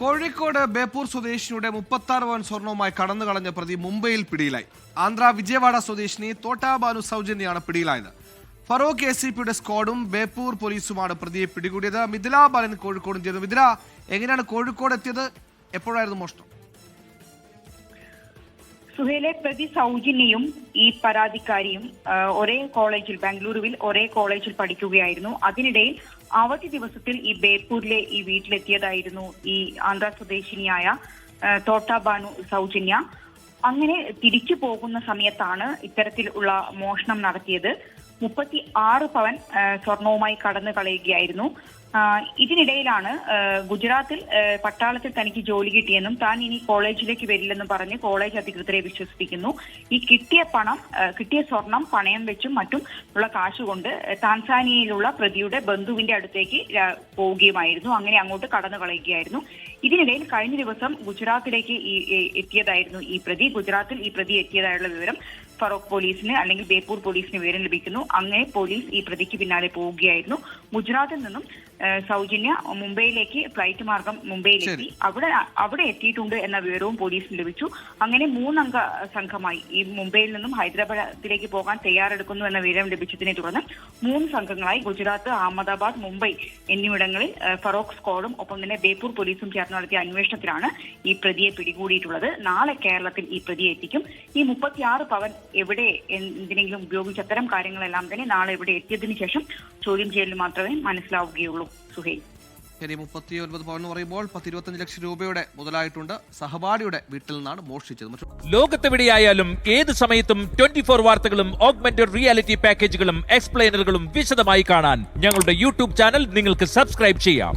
കോഴിക്കോട് ബേപ്പൂർ സ്വദേശിനിയുടെ മുപ്പത്തി ആറ് സ്വർണവുമായി കടന്നു കളഞ്ഞ പ്രതി മുംബൈയിൽ പിടിയിലായി. ആന്ധ്ര വിജയവാഡ സ്വദേശിനി തോട്ടാബാനു സൗജന്യാണ് പിടിയിലായത്. ഫറോക്ക് എസ് സി പിയുടെ സ്ക്വാഡും ബേപ്പൂർ പോലീസുമാണ് പ്രതിയെ പിടികൂടിയത്. മിഥില ബാലൻ കോഴിക്കോടും ചെയ്തു. മിഥില എങ്ങനെയാണ് കോഴിക്കോട് എത്തിയത്? എപ്പോഴായിരുന്നു മോഷണം? സുഹേലെ പ്രതി സൗജന്യയും ഈ പരാതിക്കാരിയും ഒരേ കോളേജിൽ ബാംഗ്ലൂരുവിൽ ഒരേ കോളേജിൽ പഠിക്കുകയായിരുന്നു. അതിനിടയിൽ അവധി ദിവസത്തിൽ ഈ ബേപ്പൂരിലെ ഈ വീട്ടിലെത്തിയതായിരുന്നു ഈ ആന്ധ്ര സ്വദേശിനിയായ തോട്ടാബാനു ബാനു സൗജന്യ. അങ്ങനെ തിരിച്ചു പോകുന്ന സമയത്താണ് ഇത്തരത്തിലുള്ള മോഷണം നടത്തിയത്. മുപ്പത്തി ആറ് പവൻ സ്വർണവുമായി കടന്നു കളയുകയായിരുന്നു. ഇതിനിടയിലാണ് ഗുജറാത്തിൽ പട്ടാളത്തിൽ തനിക്ക് ജോലി കിട്ടിയെന്നും താൻ ഇനി കോളേജിലേക്ക് വരില്ലെന്നും പറഞ്ഞ് കോളേജ് അധികൃതരെ വിശ്വസിപ്പിക്കുന്നു. ഈ കിട്ടിയ പണം കിട്ടിയ സ്വർണം പണയം വെച്ചും മറ്റും ഉള്ള കാശ് കൊണ്ട് താൻസാനിയയിലുള്ള പ്രതിയുടെ ബന്ധുവിന്റെ അടുത്തേക്ക് പോവുകയുമായിരുന്നു. അങ്ങനെ അങ്ങോട്ട് കടന്നു കളയുകയായിരുന്നു. ഇതിനിടയിൽ കഴിഞ്ഞ ദിവസം ഗുജറാത്തിലേക്ക് എത്തിയതായിരുന്നു ഈ പ്രതി. ഗുജറാത്തിൽ ഈ പ്രതി എത്തിയതായുള്ള വിവരം ഫറോക്ക് പോലീസിന് അല്ലെങ്കിൽ ബേപ്പൂർ പോലീസിന് വിവരം ലഭിക്കുന്നു. അങ്ങനെ പോലീസ് ഈ പ്രതിക്ക് പിന്നാലെ പോവുകയായിരുന്നു. ഗുജറാത്തിൽ നിന്നും സൗജന്യ മുംബൈയിലേക്ക് ഫ്ലൈറ്റ് മാർഗം മുംബൈയിലെത്തി. അവിടെ അവിടെ എത്തിയിട്ടുണ്ട് എന്ന വിവരവും പോലീസിന് ലഭിച്ചു. അങ്ങനെ മൂന്നംഗ സംഘമായി ഈ മുംബൈയിൽ നിന്നും ഹൈദരാബാദിലേക്ക് പോകാൻ തയ്യാറെടുക്കുന്നു എന്ന വിവരം ലഭിച്ചതിനെ തുടർന്ന് മൂന്ന് സംഘങ്ങളായി ഗുജറാത്ത് അഹമ്മദാബാദ് മുംബൈ എന്നിവിടങ്ങളിൽ ഫറോക്ക് സ്ക്വാഡും ഒപ്പം തന്നെ ബേപ്പൂർ പോലീസും ചേർന്ന് നടത്തിയ അന്വേഷണത്തിലാണ് ഈ പ്രതിയെ പിടികൂടിയിട്ടുള്ളത്. നാളെ കേരളത്തിൽ ഈ പ്രതിയെ എത്തിക്കും. ഈ മുപ്പത്തിയാറ് പവൻ എവിടെ എന്തിനെങ്കിലും ഉപയോഗിച്ച അത്തരം കാര്യങ്ങളെല്ലാം തന്നെ നാളെ ഇവിടെ എത്തിയതിനു ശേഷം ചോദ്യം ചെയ്യലിൽ മാത്രമേ മനസ്സിലാവുകയുള്ളൂ. സുഹൈൽ. ശരി മുപ്പത്തി ഒൻപത് പവൻ എന്ന് പറയുമ്പോൾ പത്തിരുപത്തഞ്ച് ലക്ഷം രൂപയുടെ മുതലായിട്ടുണ്ട്. സഹപാഠിയുടെ വീട്ടിൽ നിന്നാണ് മോഷ്ടിച്ചത്. ലോകത്തെവിടെയായാലും ഏത് സമയത്തും ട്വന്റി ഫോർ വാർത്തകളും ഓഗ്മെന്റഡ് റിയാലിറ്റി പാക്കേജുകളും എക്സ്പ്ലെയിനറുകളും വിശദമായി കാണാൻ ഞങ്ങളുടെ യൂട്യൂബ് ചാനൽ നിങ്ങൾക്ക് സബ്സ്ക്രൈബ് ചെയ്യാം.